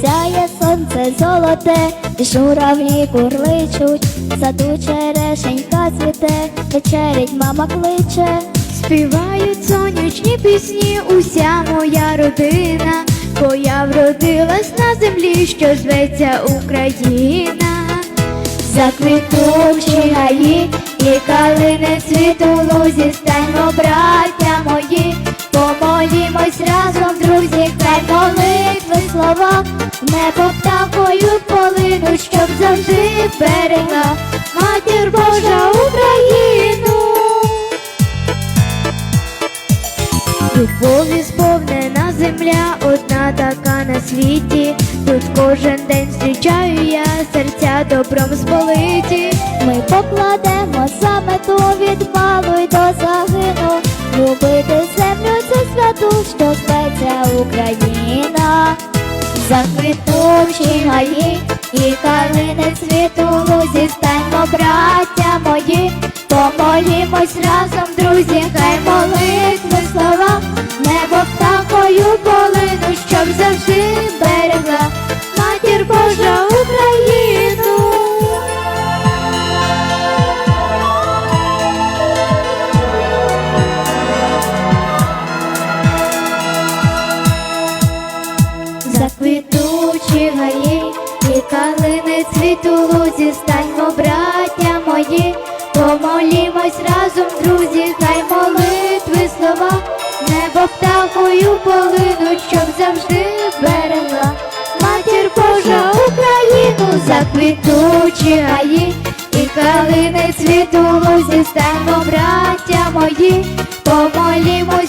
сяє сонце золоте, і журавлі курличуть, саду черешенька цвіте, вечерять мама кличе. Співають сонячні пісні, уся моя родина, бо я вродилась на землі, що зветься Україна. Заквітучі гаї і калини цвіту лузі, станьмо, браття мої, помолімось разом, друзі, хай молитви слова, небо птахою полину, щоб завжди берегла матір Божа Україну. Любові сповнена земля, одна така на світі. Тут кожен день зустрічаю я серця добром сполиті. Ми покладемо за мету від й до загину, любити землю цю святу, що зветься Україна. Заквітучі гаї і калини цвіту лузі, браття мої, помолімось разом, друзі, хай молитви слова, небо птахою полину, цвіту лузі, станьмо, браття мої, помолімось разом, друзі, хай молитви слова, небо птахою полинуть, щоб завжди берегла. Матір Божа Україну, заквітучі гаї. І калини цвіту лузі, станьмо, браття мої, помолімось